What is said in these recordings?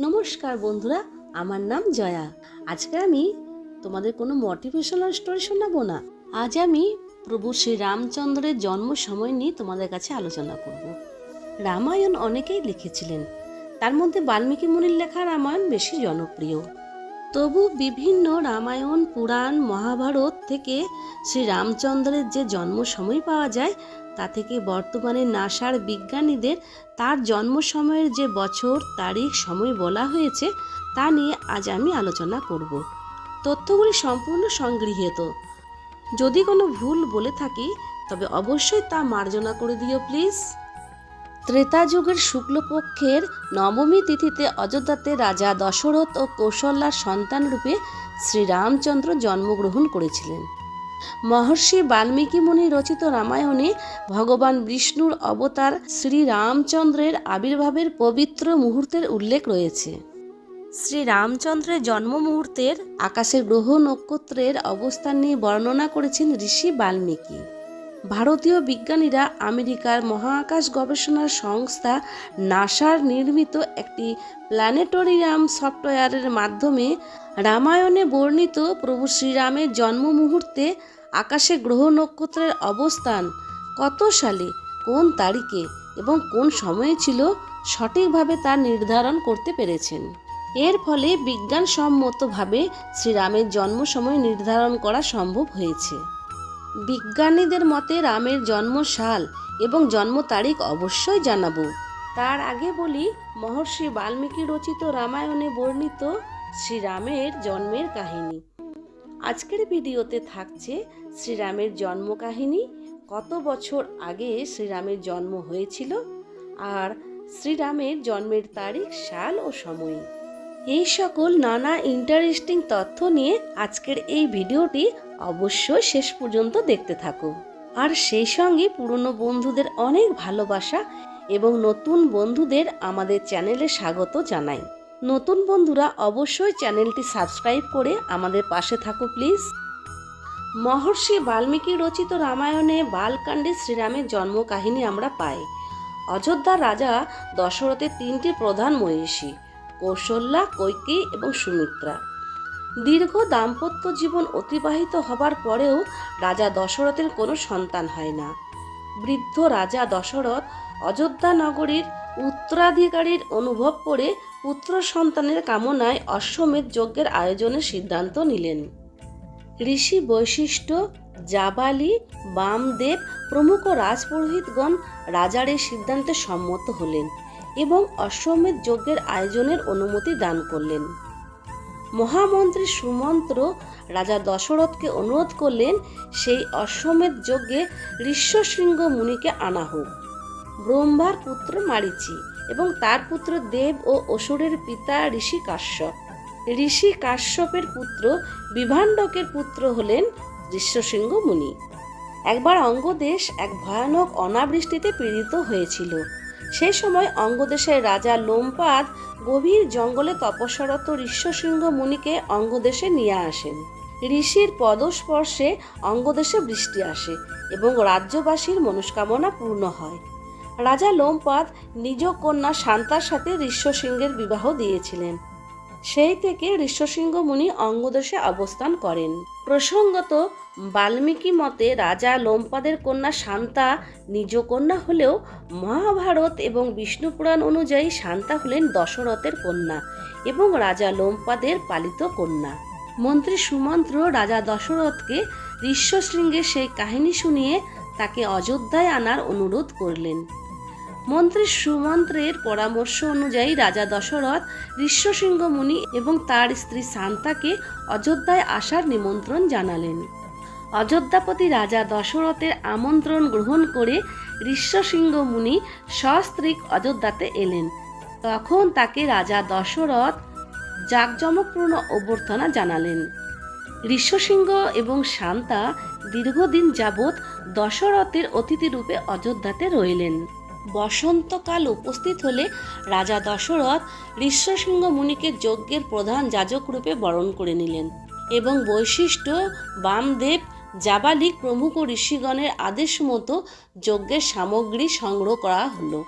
নমস্কার বন্ধুরা, আমার নাম জয়া। আজকে আমি তোমাদের কোনো মোটিভেশনাল স্টোরি শোনাবো না। আজ আমি প্রভু শ্রী রামচন্দ্রের জন্ম সময় নিয়ে তোমাদের কাছে আলোচনা করব। রামায়ণ অনেকেই লিখেছিলেন। তার মধ্যে বাল্মীকি মুনির লেখা রামায়ণ বেশি জনপ্রিয়। তবু বিভিন্ন রামায়ণ, পুরাণ, মহাভারত থেকে শ্রী রামচন্দ্রের যে জন্ম সময় পাওয়া যায় তা থেকে বর্তমানে নাসার বিজ্ঞানীদের তার জন্ম সময়ের যে বছর, তারিখ, সময় বলা হয়েছে, তা নিয়ে আজ আমি আলোচনা করব। তথ্যগুলি সম্পূর্ণ সংগৃহীত। যদি কোনো ভুল বলে থাকি, তবে অবশ্যই তা মার্জনা করে দিও, প্লিজ। ত্রেতা যুগের শুক্লপক্ষের নবমী তিথিতে অযোধ্যাতে রাজা দশরথ ও কৌশল্যার সন্তান রূপে শ্রীরামচন্দ্র জন্মগ্রহণ করেছিলেন। মহর্ষি বাল্মীকি মুনি রচিত রামায়ণে ভগবান বিষ্ণুর অবতার শ্রী রামচন্দ্রের আবির্ভাবের পবিত্র মুহূর্তের উল্লেখ রয়েছে। শ্রী রামচন্দ্রের জন্ম মুহূর্তের আকাশের গ্রহ নক্ষত্রের অবস্থান নিয়ে বর্ণনা করেছেন ঋষি বাল্মীকি। ভারতীয় বিজ্ঞানীরা আমেরিকার মহাকাশ গবেষণা সংস্থা নাসার নির্মিত একটি প্ল্যানেটোরিয়াম সফটওয়্যারের মাধ্যমে রামায়ণে বর্ণিত প্রভু শ্রীরামের জন্ম মুহূর্তে আকাশে গ্রহ নক্ষত্রের অবস্থান কত সালে, কোন তারিখে এবং কোন সময়ে ছিল সঠিকভাবে তা নির্ধারণ করতে পেরেছেন। এর ফলে বিজ্ঞানসম্মতভাবে শ্রীরামের জন্ম সময় নির্ধারণ করা সম্ভব হয়েছে। বিজ্ঞানীদের মতে রামের জন্ম সাল এবং জন্ম তারিখ অবশ্যই জানাব। তার আগে বলি, মহর্ষি বাল্মীকি রচিত রামায়ণে বর্ণিত শ্রীরামের জন্মের কাহিনী। আজকের ভিডিওতে থাকছে শ্রীরামের জন্ম কাহিনী কত বছর আগে শ্রীরামের জন্ম হয়েছিল আর শ্রীরামের জন্মের তারিখ, সাল ও সময়। এই সকল নানা ইন্টারেস্টিং তথ্য নিয়ে আজকের এই ভিডিওটি অবশ্যই শেষ পর্যন্ত দেখতে থাকো। আর সেই সঙ্গে পুরনো বন্ধুদের অনেক ভালোবাসা এবং নতুন বন্ধুদের আমাদের চ্যানেলে স্বাগত জানাই। নতুন বন্ধুরা অবশ্যই চ্যানেলটি সাবস্ক্রাইব করে আমাদের পাশে থাকো, প্লিজ। মহর্ষি বাল্মীকি রচিত রামায়ণে বালকাণ্ডে শ্রীরামের জন্ম কাহিনী আমরা পাই। অযোধ্যার রাজা দশরথের তিনটি প্রধান মহিষী কৌশল্যা, কৈকেয়ী এবং সুমিত্রা। দীর্ঘ দাম্পত্য জীবন অতিবাহিত হবার পরেও রাজা দশরথের কোনো সন্তান হয় না। বৃদ্ধ রাজা দশরথ অযোধ্যা নগরীর উত্তরাধিকারীর অনুভব করে পুত্র সন্তানের কামনায় অশ্বমেধ যজ্ঞের আয়োজনের সিদ্ধান্ত নিলেন। ঋষি বৈশিষ্ট্য, জাবালি, বামদেব প্রমুখ রাজপুরোহিতগণ রাজার এই সিদ্ধান্তে সম্মত হলেন এবং অশ্বমেধ যজ্ঞের আয়োজনের অনুমতি দান করলেন। মহামন্ত্রী সুমন্ত্র রাজা দশরথকে অনুরোধ করলেন, সেই অশ্বমেধ যজ্ঞে ঋষ্যশৃঙ্গ মুনিকে আনা হোক। ব্রহ্মার পুত্র মারিচি। এবং তার পুত্র দেব ও অসুরের পিতা ঋষি কাশ্যপ। ঋষি কাশ্যপের পুত্র বিভাণ্ডকের পুত্র হলেন ঋষ্যশৃঙ্গ মুনি। একবার অঙ্গদেশ এক ভয়ানক অনাবৃষ্টিতে পীড়িত হয়েছিল। সেই সময় অঙ্গদেশের রাজা লোমপাদ গভীর জঙ্গলে তপস্যারত ঋষ্যশৃঙ্গ মুনিকে অঙ্গদেশে নিয়ে আসেন। ঋষির পদস্পর্শে অঙ্গদেশে বৃষ্টি আসে এবং রাজ্যবাসীর মনস্কামনা পূর্ণ হয়। রাজা লোমপাদ নিজ কন্যা শান্তার সাথে ঋষ্যসিংহের বিবাহ দিয়েছিলেন। সেই থেকে ঋষ্যসিংহ মুনি অঙ্গদেশে অবস্থান করেন। প্রসঙ্গত, বাল্মীকি মতে রাজা লোমপাদের কন্যা শান্তা নিজ কন্যা হলেও মহাভারত এবং বিষ্ণু পুরাণ অনুযায়ী শান্তা হলেন দশরথের কন্যা এবং রাজা লোমপাদের পালিত কন্যা। মন্ত্রী সুমন্ত্র রাজা দশরথকে ঋষ্যশৃঙ্গের সেই কাহিনী শুনিয়ে তাকে অযোধ্যায় আনার অনুরোধ করলেন। মন্ত্রী সুমন্ত্রের পরামর্শ অনুযায়ী রাজা দশরথ ঋষ্যসিংহ মুনি এবং তার স্ত্রী শান্তাকে অযোধ্যায় আসার নিমন্ত্রণ জানালেন। অযোধ্যাপতি রাজা দশরথের আমন্ত্রণ গ্রহণ করে ঋষ্যসিংহ মুনি সস্ত্রীক অযোধ্যাতে এলেন। তখন তাকে রাজা দশরথ জাঁকজমকপূর্ণ অভ্যর্থনা জানালেন। ঋষ্যসিংহ এবং শান্তা দীর্ঘদিন যাবৎ দশরথের অতিথিরূপে অযোধ্যাতে রইলেন। বসন্তকাল উপস্থিত হলে রাজা দশরথ ঋষ্যসিংহ মুনিকে যজ্ঞের প্রধান যাজক রূপে বরণ করে নিলেন এবং বৈশিষ্ট্য, বামদেব, জাবালিক প্রমুখ ঋষিগণের আদেশ মতো যজ্ঞের সামগ্রী সংগ্রহ করা হলো।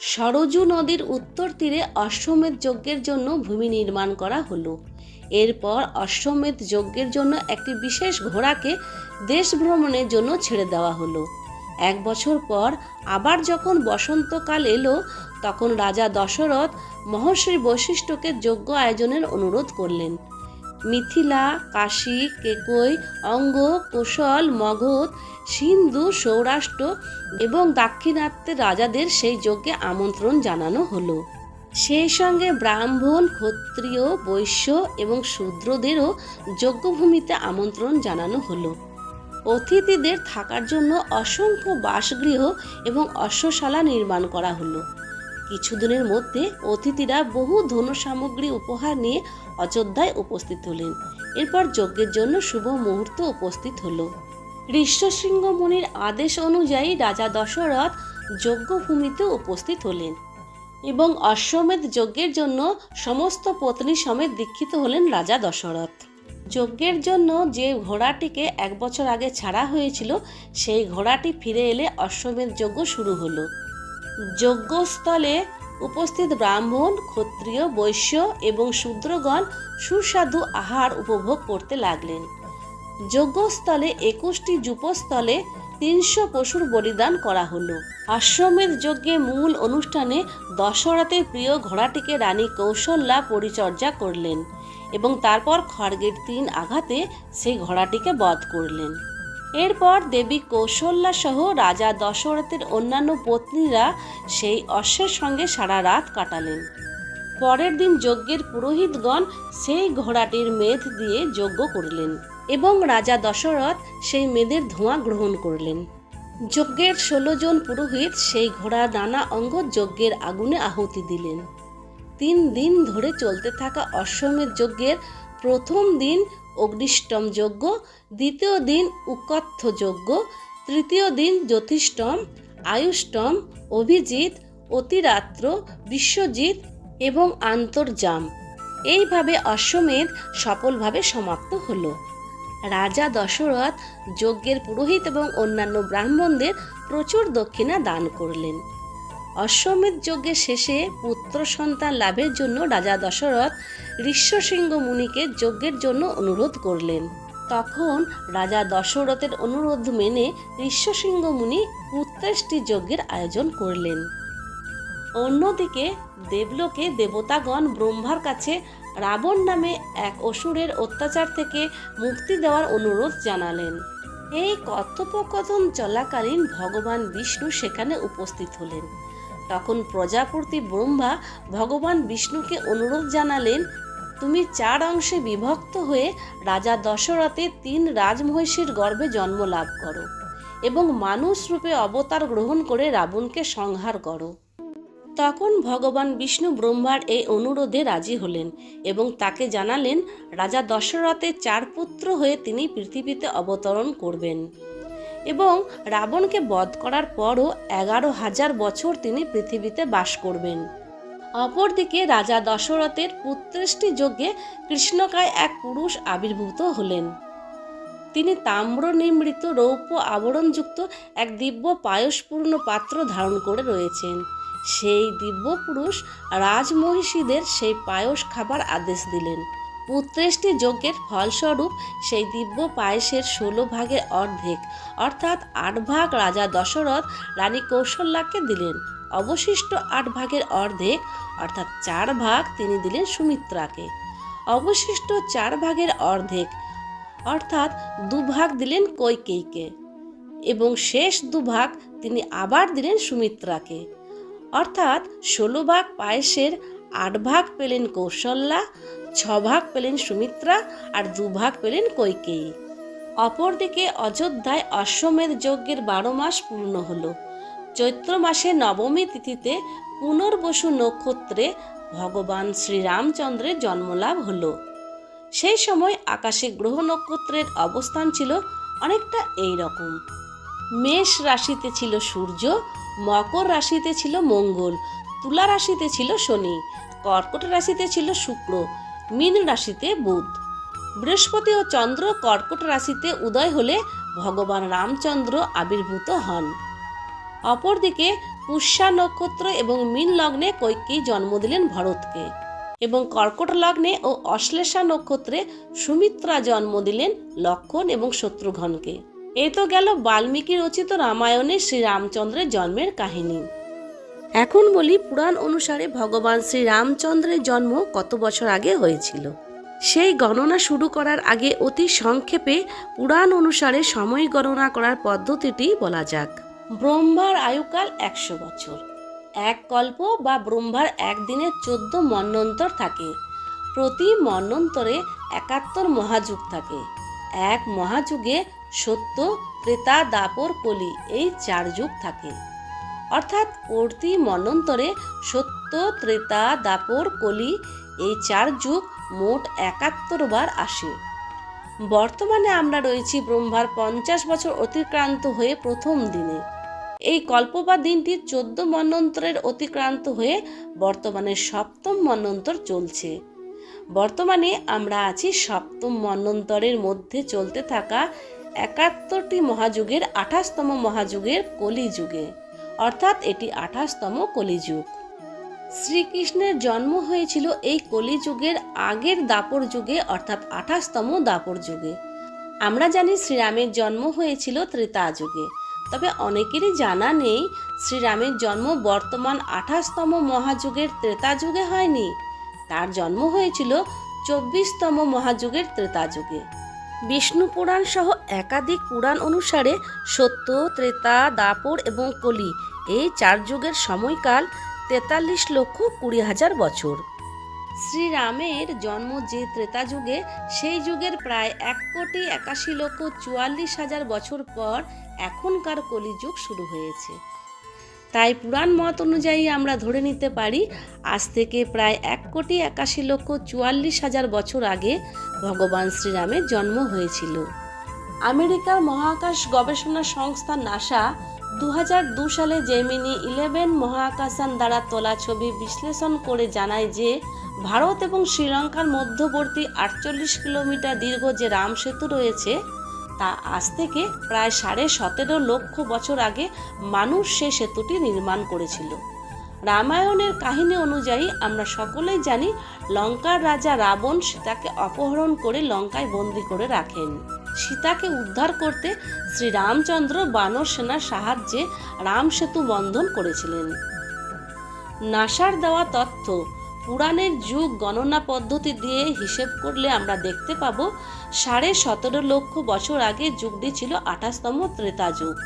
সরজু নদীর উত্তর তীরে অশ্বমেধ যজ্ঞের জন্য ভূমি নির্মাণ করা হলো। এরপর অশ্বমেধ যজ্ঞের জন্য একটি বিশেষ ঘোড়াকে দেশ ভ্রমণের জন্য ছেড়ে দেওয়া হলো। এক বছর পর আবার যখন বসন্তকাল এলো, তখন রাজা দশরথ মহর্ষি বৈশিষ্ট্যকে যজ্ঞ আয়োজনের অনুরোধ করলেন। মিথিলা, কাশী, কেকই, অঙ্গ, কোশল, মগধ, সিন্ধু, সৌরাষ্ট্র এবং দাক্ষিণাত্যের রাজাদের সেই যজ্ঞে আমন্ত্রণ জানানো হলো। সেই সঙ্গে ব্রাহ্মণ, ক্ষত্রিয়, বৈশ্য এবং শূদ্রদেরও যজ্ঞভূমিতে আমন্ত্রণ জানানো হলো। অতিথিদের থাকার জন্য অসংখ্য বাসগৃহ এবং অশ্বশালা নির্মাণ করা হলো। কিছুদিনের মধ্যে অতিথিরা বহু ধন সামগ্রী উপহার নিয়ে অযোধ্যায় উপস্থিত হলেন। এরপর যজ্ঞের জন্য শুভ মুহূর্ত উপস্থিত হলো। ঋষ্যশৃঙ্গ মুনির আদেশ অনুযায়ী রাজা দশরথ যজ্ঞভূমিতে উপস্থিত হলেন এবং অশ্বমেধ যজ্ঞের জন্য সমস্ত পত্নী সমেত দীক্ষিত হলেন রাজা দশরথ। যজ্ঞের জন্য যে ঘোড়াটিকে এক বছর আগে ছাড়া হয়েছিল, সেই ঘোড়াটি ফিরে এলে অশ্বমেধ যজ্ঞ শুরু হলো। যজ্ঞস্থলে উপস্থিত ব্রাহ্মণ, ক্ষত্রিয়, বৈশ্য এবং শূদ্রগণ সুস্বাদু আহার উপভোগ করতে লাগলেন। যজ্ঞস্থলে একুশটি যুপস্থলে তিনশো পশুর বলিদান করা হলো। আশ্রমের যজ্ঞে মূল অনুষ্ঠানে দশরথের প্রিয় ঘোড়াটিকে রানী কৌশল্যা পরিচর্যা করলেন। এবং তারপর খড়গের তিন আঘাতে সেই ঘোড়াটিকে বধ করলেন। এরপর দেবী কৌশল্যা সহ রাজা দশরথের অন্যান্য পত্নীরা সেই অশ্বের সঙ্গে সারা রাত কাটালেন। পরের দিন যজ্ঞের পুরোহিতগণ সেই ঘোড়াটির মেধ দিয়ে যজ্ঞ করলেন এবং রাজা দশরথ সেই মেদের ধোঁয়া গ্রহণ করলেন। যজ্ঞের ষোলো জন পুরোহিত সেই ঘোড়ার নানা অঙ্গ যজ্ঞের আগুনে আহুতি দিলেন। তিন দিন ধরে চলতে থাকা অশ্বমেধ যজ্ঞের প্রথম দিন অগ্নিষ্টম যজ্ঞ, দ্বিতীয় দিন উকথ্য যজ্ঞ, তৃতীয় দিন জ্যোতিষ্টম আয়ুষ্টম, অভিজিৎ, অতিরাত্র, বিশ্বজিৎ এবং আন্তর্জাম। এইভাবে অশ্বমেধ সফলভাবে সমাপ্ত হলো। রাজা দশরথ যজ্ঞের পুরোহিত এবং অন্যান্য ব্রাহ্মণদের প্রচুর দক্ষিণা দান করলেন। অশ্বমেধ যজ্ঞের শেষে পুত্র সন্তান লাভের জন্য রাজা দশরথ ঋষ্যসিংহ মুনিকে যজ্ঞের জন্য অনুরোধ করলেন। তখন রাজা দশরথের অনুরোধ মেনে ঋষ্যসিংহ মুনি পুত্রেষ্টি যজ্ঞের আয়োজন করলেন। অন্যদিকে দেবলোকে দেবতাগণ ব্রহ্মার কাছে রাবণ নামে এক অসুরের অত্যাচার থেকে মুক্তি দেওয়ার অনুরোধ জানালেন। এই কথোপকথন চলাকালীন ভগবান বিষ্ণু সেখানে উপস্থিত হলেন। তখন প্রজাপতি ব্রহ্মা ভগবান বিষ্ণুকে অনুরোধ জানালেন, তুমি চার অংশে বিভক্ত হয়ে রাজা দশরথের তিন রাজমহিষীর গর্ভে জন্ম লাভ করো এবং মানুষ রূপে অবতার গ্রহণ করে রাবণকে সংহার করো। তখন ভগবান বিষ্ণু ব্রহ্মার এই অনুরোধে রাজি হলেন এবং তাকে জানালেন, রাজা দশরথের চার পুত্র হয়ে তিনি পৃথিবীতে অবতরণ করবেন। এবং রাবণকে বধ করার পরও এগারো হাজার বছর তিনি পৃথিবীতে বাস করবেন। অপরদিকে রাজা দশরথের পুত্রেষ্টি যজ্ঞে কৃষ্ণকায় এক পুরুষ আবির্ভূত হলেন। তিনি তাম্র নিমৃত রৌপ্য আবরণযুক্ত এক দিব্য পায়সপূর্ণ পাত্র ধারণ করে রয়েছেন। সেই দিব্য পুরুষ রাজমহিষীদের সেই পায়স খাবার আদেশ দিলেন। পুত্রেষ্টি যজ্ঞের ফলস্বরূপ সেই দিব্য পায়েসের ষোলো ভাগের অর্ধেক, অর্থাৎ আট ভাগ রাজা দশরথ রানী কৌশল্যাকে দিলেন। অবশিষ্ট আট ভাগের অর্ধেক, অর্থাৎ চার ভাগ তিনি দিলেন সুমিত্রাকে। অবশিষ্ট চার ভাগের অর্ধেক, অর্থাৎ দুভাগ দিলেন কৈকেয়ীকে এবং শেষ দুভাগ তিনি আবার দিলেন সুমিত্রাকে। অর্থাৎ ষোলো ভাগ পায়েসের আট ভাগ পেলেন কৌশল্যা, ছ ভাগ পেলেন সুমিত্রা আর দুভাগ পেলেন কৈকেয়ী। অপরদিকে অযোধ্যায় অশ্বমেধ যজ্ঞের বারো মাস পূর্ণ হলো। চৈত্র মাসে নবমী তিথিতে পুনর্বসু নক্ষত্রে ভগবান শ্রীরামচন্দ্রের জন্মলাভ হল। সেই সময় আকাশে গ্রহ নক্ষত্রের অবস্থান ছিল অনেকটা এই রকম মেষ রাশিতে ছিল সূর্য, মকর রাশিতে ছিল মঙ্গল তুলা রাশিতে ছিল শনি, কর্কট রাশিতে ছিল শুক্র, মীন রাশিতে বুধ। বৃহস্পতি ও চন্দ্র কর্কট রাশিতে উদয় হলে ভগবান রামচন্দ্র আবির্ভূত হন। অপরদিকে পুষ্যা নক্ষত্র এবং মীন লগ্নে কৈকেয়ী জন্ম দিলেন ভরতকে এবং কর্কট লগ্নে ও অশ্লেষা নক্ষত্রে সুমিত্রা জন্ম দিলেন লক্ষণ এবং শত্রুঘ্নকে। এ তো গেল বাল্মীকি রচিত রামায়ণে শ্রীরামচন্দ্রের জন্মের কাহিনী। এখন বলি পুরাণ অনুসারে ভগবান শ্রী রামচন্দ্রের জন্ম কত বছর আগে হয়েছিল। সেই গণনা শুরু করার আগে অতি সংক্ষেপে পুরাণ অনুসারে সময় গণনা করার পদ্ধতিটি বলা যাক। ব্রহ্মার আয়ুকাল একশো বছর। এক কল্প বা ব্রহ্মার একদিনে চোদ্দ মন্বন্তর থাকে। প্রতি মন্বন্তরে একাত্তর মহাযুগ থাকে। এক মহাযুগে সত্য, ত্রেতা দাপর কলি এই চার যুগ থাকে। অর্থাৎ প্রতি মন্বন্তরে সত্য, ত্রেতা, দাপর, কলি, এই চার যুগ মোট একাত্তর বার আসে। বর্তমানে আমরা রয়েছি ব্রহ্মার পঞ্চাশ বছর অতিক্রান্ত হয়ে প্রথম দিনে। এই কল্প বা দিনটি চোদ্দ মন্বন্তরের অতিক্রান্ত হয়ে বর্তমানে সপ্তম মন্বন্তর চলছে। বর্তমানে আমরা আছি সপ্তম মন্বন্তরের মধ্যে চলতে থাকা একাত্তরটি মহাযুগের আঠাশতম মহাযুগের কলিযুগে। অর্থাৎ এটি আঠাশতম কলিযুগ। শ্রীকৃষ্ণের জন্ম হয়েছিল এই কলিযুগের আগের দাপর যুগে, অর্থাৎ আঠাশতম দাপর যুগে। আমরা জানি শ্রীরামের জন্ম হয়েছিল ত্রেতা যুগে। তবে অনেকেরই জানা নেই শ্রীরামের জন্ম বর্তমান আঠাশতম মহাযুগের ত্রেতা যুগে হয়নি। তার জন্ম হয়েছিল চব্বিশতম মহাযুগের ত্রেতা যুগে। বিষ্ণু পুরাণ সহ একাধিক পুরাণ অনুসারে সত্য, ত্রেতা, দাপর এবং কলি এই চার যুগের সময়কাল তেতাল্লিশ লক্ষ কুড়ি হাজার বছর। শ্রীরামের জন্ম যে ত্রেতা যুগে, সেই যুগের প্রায় এক কোটি একাশি লক্ষ চুয়াল্লিশ হাজার বছর পর এখনকার কলিযুগ শুরু হয়েছে। তাই পুরাণ মত অনুযায়ী আমরা ধরে নিতে পারি, আজ থেকে প্রায় এক কোটি একাশি লক্ষ চুয়াল্লিশ হাজার বছর আগে ভগবান শ্রীরামের জন্ম হয়েছিল। আমেরিকার মহাকাশ গবেষণা সংস্থা নাসা দু সালে জেমিনি ইলেভেন মহাকাশান দ্বারা তোলা ছবি বিশ্লেষণ করে জানায় যে, ভারত এবং শ্রীলঙ্কার মধ্যবর্তী আটচল্লিশ কিলোমিটার দীর্ঘ যে রাম সেতু রয়েছে তা আজ থেকে প্রায় সাড়ে সতেরো লক্ষ বছর আগে মানুষ সে সেতুটি নির্মাণ করেছিল। রামায়ণের কাহিনী অনুযায়ী আমরা সকলেই জানি লঙ্কার রাজা রাবণ সীতাকে অপহরণ করে লঙ্কায় বন্দি করে রাখেন। সীতাকে উদ্ধার করতে শ্রীরামচন্দ্র বানর সেনার সাহায্যে রাম সেতু বন্ধন করেছিলেন। নাসার দেওয়া তথ্য পুরাণের যুগ গণনা পদ্ধতি দিয়ে হিসেব করলে আমরা দেখতে পাব, সাড়ে সতেরো লক্ষ বছর আগে যুগটি ছিল আঠাশতম ত্রেতা যুগ।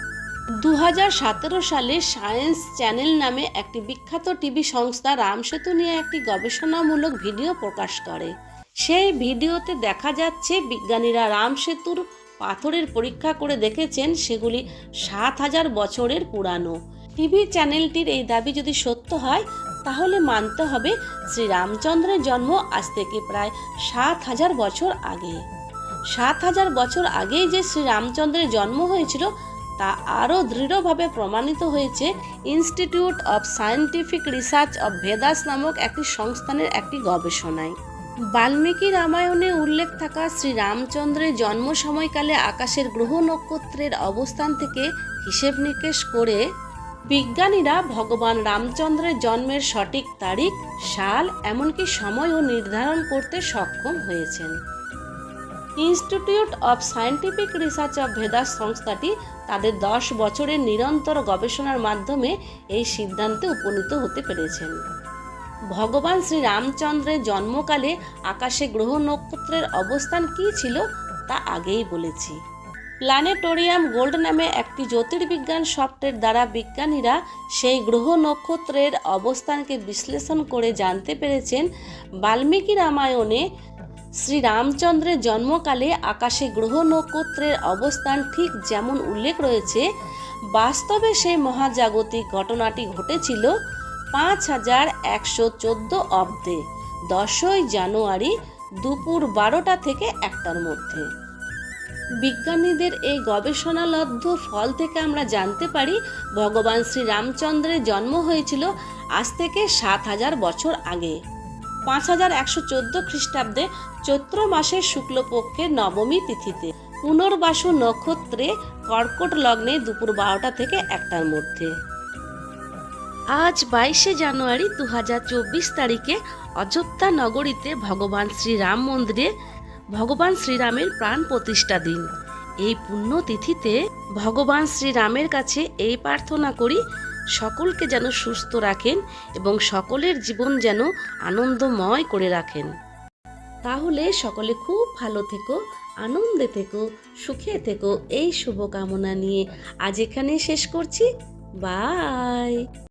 দু হাজার সতেরো সালে সায়েন্স চ্যানেল নামে একটি বিখ্যাত টিভি সংস্থা রামসেতু নিয়ে একটি গবেষণামূলক ভিডিও প্রকাশ করে। সেই ভিডিওতে দেখা যাচ্ছে, বিজ্ঞানীরা রাম সেতুর পাথরের পরীক্ষা করে দেখেছেন সেগুলি সাত হাজার বছরের পুরানো। টিভি চ্যানেলটির এই দাবি যদি সত্য হয় তাহলে মানতে হবে শ্রীরামচন্দ্রের জন্ম আজ থেকে প্রায় সাত হাজার বছর আগে। সাত হাজার বছর আগেই যে শ্রীরামচন্দ্রের জন্ম হয়েছিল, তা আরও দৃঢ়ভাবে প্রমাণিত হয়েছে institute of scientific research of Vedas নামক একটি সংস্থানের একটি গবেষণায়। বাল্মীকি রামায়ণে উল্লেখ থাকা শ্রীরামচন্দ্রের জন্ম সময়কালে আকাশের গ্রহ নক্ষত্রের অবস্থান থেকে হিসেব নিকেশ করে বিজ্ঞানীরা ভগবান রামচন্দ্রের জন্মের সঠিক তারিখ, সাল, এমনকি সময়ও নির্ধারণ করতে সক্ষম হয়েছেন। Institute of scientific research of Vedas সংস্থাটি তাদের দশ বছরের নিরন্তর গবেষণার মাধ্যমে এই সিদ্ধান্তে উপনীত হতে পেরেছেন। ভগবান শ্রী রামচন্দ্রের জন্মকালে আকাশে গ্রহ নক্ষত্রের অবস্থান কী ছিল তা আগেই বলেছি। প্ল্যানেটোরিয়াম গোল্ড নামে একটি জ্যোতির্বিজ্ঞান সফটওয়্যার দ্বারা বিজ্ঞানীরা সেই গ্রহ নক্ষত্রের অবস্থানকে বিশ্লেষণ করে জানতে পেরেছেন বাল্মীকি রামায়ণে শ্রীরামচন্দ্রের জন্মকালে আকাশে গ্রহ নক্ষত্রের অবস্থান ঠিক যেমন উল্লেখ রয়েছে। বাস্তবে সেই মহাজাগতিক ঘটনাটি ঘটেছিল পাঁচ হাজার একশো চোদ্দ অব্দে, দশই জানুয়ারি দুপুর বারোটা থেকে একটার মধ্যে। বিজ্ঞানীদের এই গবেষণালব্ধ ফল থেকে আমরা জানতে পারি, ভগবান শ্রী রামচন্দ্রের জন্ম হয়েছিল আজ থেকে সাত হাজার বছর আগে। পাঁচ হাজার একশো চোদ্দ খ্রিস্টাব্দে চৈত্র মাসের শুক্লপক্ষের নবমী তিথিতে, পুনর্বাসু নক্ষত্রে কর্কট লগ্নে দুপুর বারোটা থেকে একটার মধ্যে। আজ বাইশে জানুয়ারি দু হাজার চব্বিশ তারিখে অযোধ্যা নগরীতে ভগবান শ্রীরাম মন্দিরে ভগবান শ্রীরামের প্রাণ প্রতিষ্ঠা দিন। এই পুণ্য তিথিতে ভগবান শ্রীরামের কাছে এই প্রার্থনা করি, সকলকে যেন সুস্থ রাখেন এবং সকলের জীবন যেন আনন্দময় করে রাখেন। তাহলে সকলে খুব ভালো থেকো, আনন্দে থেকো, সুখে থেকো, এই শুভকামনা নিয়ে আজ এখানে শেষ করছি। বাই!